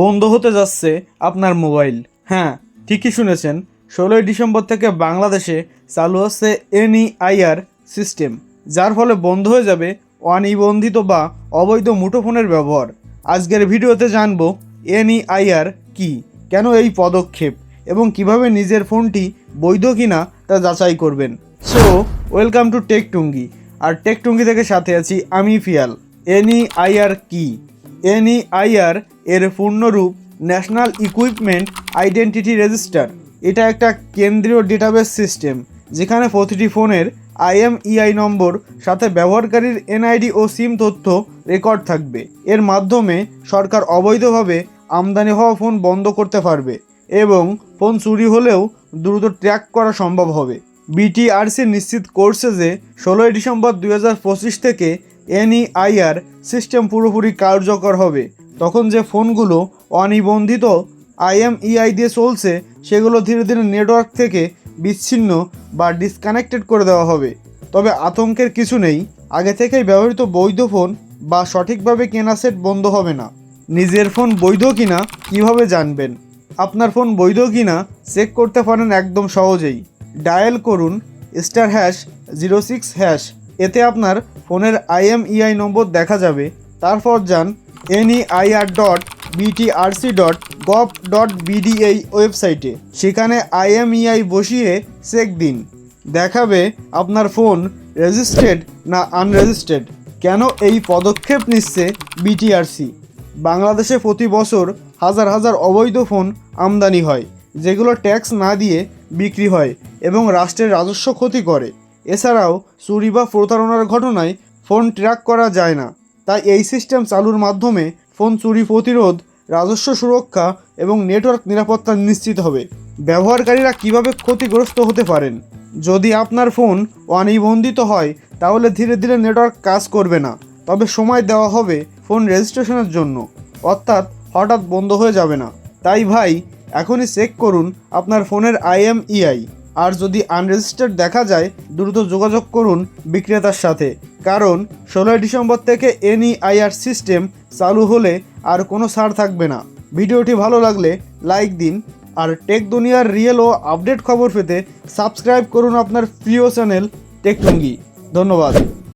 বন্ধ হতে যাচ্ছে আপনার মোবাইল। হ্যাঁ ঠিকই শুনেছেন, ষোলোই ডিসেম্বর থেকে বাংলাদেশে চালু হচ্ছে এনইআইআর সিস্টেম, যার ফলে বন্ধ হয়ে যাবে অনিবন্ধিত বা অবৈধ মুঠোফোনের ব্যবহার। আজকের ভিডিওতে জানব এনইআইআর কি, কেন এই পদক্ষেপ, এবং কীভাবে নিজের ফোনটি বৈধ কিনা তা যাচাই করবেন। So welcome to tech Tungi R tech Tungi থেকে সাথে আছি আমি ফিয়াল। এনইআইআর কি? এনইআইআর এর পূর্ণরূপ ন্যাশনাল ইকুইপমেন্ট আইডেন্টিটি রেজিস্টার। এটা একটা কেন্দ্রীয় ডেটাবেস সিস্টেম, যেখানে প্রতিটি ফোনের আইএমইআই নম্বর, সাথে ব্যবহারকারীর এনআইডি ও সিম তথ্য রেকর্ড থাকবে। এর মাধ্যমে সরকার অবৈধভাবে আমদানি হওয়া ফোন বন্ধ করতে পারবে এবং ফোন চুরি হলেও দ্রুত ট্র্যাক করা সম্ভব হবে। বিটিআরসি নিশ্চিত করছে যে ষোলোই ডিসেম্বর দু হাজার পঁচিশ থেকে এনইআইআর সিস্টেম পুরোপুরি কার্যকর হবে। তখন যে ফোনগুলো অনিবন্ধিত আইএমইআই দিয়ে চলছে, সেগুলো ধীরে ধীরে নেটওয়ার্ক থেকে বিচ্ছিন্ন বা ডিসকানেক্টেড করে দেওয়া হবে। তবে আতঙ্কের কিছু নেই, আগে থেকেই ব্যবহৃত বৈধ ফোন বা সঠিকভাবে কেনা সেট বন্ধ হবে না। নিজের ফোন বৈধ কিনা, কীভাবে জানবেন? আপনার ফোন বৈধ কিনা চেক করতে পারেন একদম সহজেই। ডায়াল করুন star hash zero six hash. এতে আপনার ফোনের আইএমইআই নম্বর দেখা যাবে। তারপর যান NEIR dot BTRC dot gov dot BD ওয়েবসাইটে। সেখানে আইএমইআই বসিয়ে চেক দিন। দেখাবে আপনার ফোন রেজিস্ট্রেড না আনরেজিস্ট্রেড। কেন এই পদক্ষেপ নিচ্ছে বিটিআরসি বাংলাদেশে প্রতি বছর হাজার হাজার অবৈধ ফোন আমদানি হয়, যেগুলো ট্যাক্স না দিয়ে বিক্রি হয় এবং রাষ্ট্রের রাজস্ব ক্ষতি করে। এছাড়াও চুরি বা প্রতারণার ঘটনায় ফোন ট্র্যাক করা যায় না। তাই এই সিস্টেম চালুর মাধ্যমে ফোন চুরি প্রতিরোধ, রাজস্ব সুরক্ষা এবং নেটওয়ার্ক নিরাপত্তা নিশ্চিত হবে। ব্যবহারকারীরা কীভাবে ক্ষতিগ্রস্ত হতে পারেন? যদি আপনার ফোন অনিবন্ধিত হয়, তাহলে ধীরে ধীরে নেটওয়ার্ক কাজ করবে না। তবে সময় দেওয়া হবে ফোন রেজিস্ট্রেশনের জন্য। অর্থাৎ হঠাৎ বন্ধ হয়ে যাবে না। তাই ভাই এখনই চেক করুন আপনার ফোনের আইএমইআই আর যদি আনরেজিস্টার্ড দেখা যায়, দ্রুত যোগাযোগ করুন বিক্রেতার সাথে। কারণ ষোলোই ডিসেম্বর থেকে এনইআইআর সিস্টেম চালু হলে আর কোনো ছাড় থাকবে না। ভিডিওটি ভালো লাগলে লাইক দিন, আর টেক দুনিয়ার রিয়েল ও আপডেট খবর পেতে সাবস্ক্রাইব করুন আপনার প্রিয় চ্যানেল টেকটুঙ্গি ধন্যবাদ।